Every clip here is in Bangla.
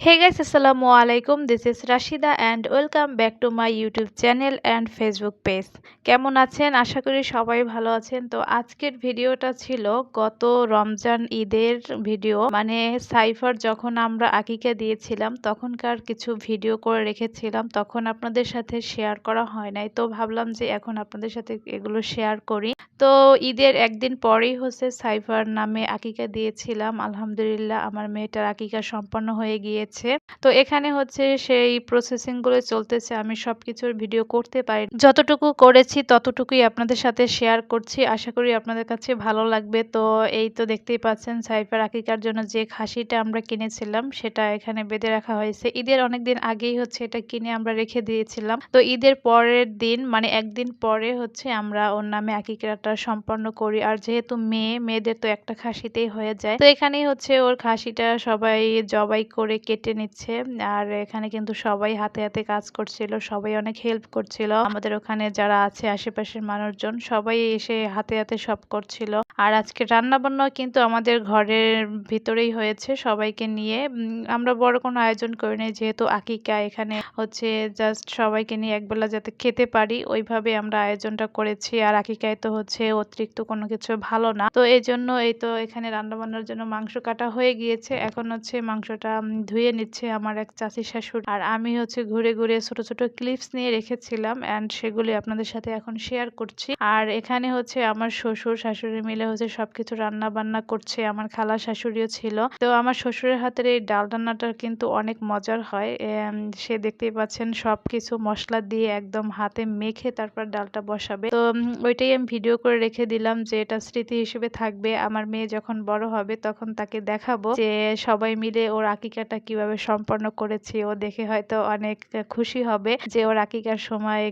Hey guys, Assalamu alaikum. This is Rashida and welcome back to my YouTube channel and Facebook page. কেমন আছেন? আশা করি সবাই ভালো আছেন। তো আজকের ভিডিওটা ছিল গত রমজান ঈদের ভিডিও। মানে সাইফার যখন আমরা আকিকা দিয়েছিলাম তখনকার কিছু ভিডিও করে রেখেছিলাম। তখন আপনাদের সাথে শেয়ার করা হয় নাই। তো ভাবলাম যে এখন আপনাদের সাথে এগুলো শেয়ার করি। তো ঈদের একদিন পরেই হচ্ছে সাইফার নামে আকিকা দিয়েছিলাম। আলহামদুলিল্লাহ আমার মেয়েটার আকিকা সম্পন্ন হয়ে গিয়েছে। তো এখানে হচ্ছে সেই প্রসেসিংগুলো চলতেছে। আমি সবকিছুর ভিডিও করতে পারি যতটুকু করেছি ততটুকুই আপনাদের সাথে শেয়ার করছি। আশা করি আপনাদের কাছে ভালো লাগবে। তো এই তো দেখতেই পাচ্ছেন সাইফার আকিকার জন্য যে খাসিটা আমরা কিনেছিলাম সেটা এখানে বেঁধে রাখা হয়েছে। ঈদের অনেকদিন আগেই হচ্ছে এটা কিনে আমরা রেখে দিয়েছিলাম। তো ঈদের পরের দিন মানে একদিন পরে হচ্ছে আমরা ওর নামে আকিকাটা সম্পন্ন করি। আর যেহেতু মেয়ে, মেয়েদের তো একটা খাসিতেই হয়ে যায়। তো এখানেই হচ্ছে ওর খাসিটা সবাই জবাই করে কেটে নিচ্ছে। আর এখানে কিন্তু সবাই হাতে হাতে কাজ করছিল। সবাই অনেক হেল্প করছিল। আমাদের ওখানে যারা আছে, আশেপাশের মানুষজন, সবাই এসে হাতে হাতে সব করছিল। আর আজকে রান্না বান্নাও কিন্তু আমাদের ঘরের ভিতরেই হয়েছে সবাইকে নিয়ে। আমরা বড় কোনো আয়োজন করিনি যেহেতু আকিকা এখানে হচ্ছে জাস্ট সবাইকে নিয়ে একবেলা যাতে খেতে পারি, ওইভাবে আমরা আয়োজনটা করেছি। আর আকিকায় তো হচ্ছে অতিরিক্ত কোনো কিছু ভালো না। তো এই জন্য এই তো এখানে রান্না বান্নার জন্য মাংস কাটা হয়ে গিয়েছে। এখন হচ্ছে মাংসটা ধুয়ে নিচ্ছে আমার এক চাচি শাশুড়ি। আর আমি হচ্ছে ঘুরে ঘুরে ছোট ছোট ক্লিপস নিয়ে রেখেছিলাম অ্যান্ড সেগুলি আপনাদের সাথে এখন শেয়ার করছি। আর এখানে হচ্ছে আমার শ্বশুর শাশুড়ি মিলে হচ্ছে সবকিছু রান্না বান্না করছে। আমার খালা শাশুড়িও ছিল। তো আমার শ্বশুরের হাতের এই ডাল রান্নাটা কিন্তু অনেক মজার হয়। সে দেখতেই পাচ্ছেন সবকিছু মশলা দিয়ে একদম হাতে মেখে তারপর ডালটা বসাবে। তো ওইটাই আমি ভিডিও করে রেখে দিলাম যে এটা স্মৃতি হিসেবে থাকবে। আমার মেয়ে যখন বড় হবে তখন তাকে দেখাবো যে সবাই মিলে ওর আকিকাটা কীভাবে সম্পন্ন করেছি। ও দেখে হয়তো অনেক খুশি হবে যে ওর আকিকার সময়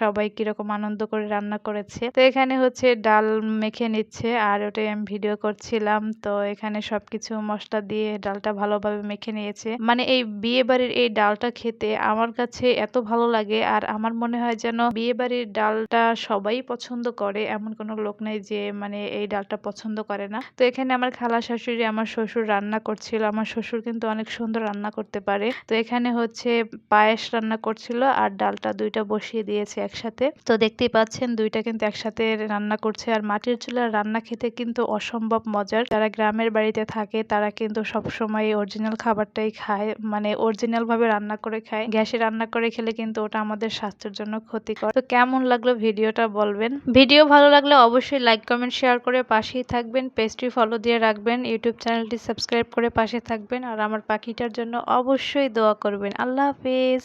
সবাই কীরকম আনন্দ করে রান্না করেছে। তো এখানে হচ্ছে ডাল মেখে নিচ্ছে আর ওটাই আমি ভিডিও করছিলাম। তো এখানে সবকিছু মশলা দিয়ে ডালটা ভালোভাবে মেখে নিয়েছে। মানে এই বিয়ে বাড়ির এই ডালটা খেতে আমার কাছে এত ভালো লাগে আর আমার মনে হয় যেন বিয়ে বাড়ির ডালটা সবাই পছন্দ করে এমন কোনো লোক নেই যে মানে এই ডালটা পছন্দ করে না। তো এখানে আমার খালা শাশুড়ি আমার শ্বশুর রান্না করছিল। আমার শ্বশুর কিন্তু অনেক সুন্দর রান্না করতে পারে। তো এখানে হচ্ছে পায়েস রান্না করছিল আর ডালটা দুইটা বসিয়ে দিয়েছে একসাথে। তো দেখতেই পাচ্ছেন দুইটা কিন্তু একসাথে রান্না করছে আর মাটির চুলার রান্না খেতে কিন্তু অসম্ভব মজার। যারা গ্রামের বাড়িতে থাকে, তারা কিন্তু সবসময় অরিজিনাল খাবারটাই খায় মানে অরিজিনাল ভাবে রান্না করে খায়। গ্যাসে রান্না করে খেলে কিন্তু ওটা আমাদের স্বাস্থ্যের জন্য ক্ষতিকর। তো কেমন লাগল ভিডিওটা বলবেন। ভিডিও ভালো লাগলে অবশ্যই লাইক কমেন্ট শেয়ার করে পাশেই থাকবেন। পেজটি ফলো দিয়ে রাখবেন। ইউটিউব চ্যানেলটি সাবস্ক্রাইব করে পাশে থাকবেন আর আমার পাখিটার জন্য অবশ্যই দোয়া করবেন। আল্লাহ হাফেজ।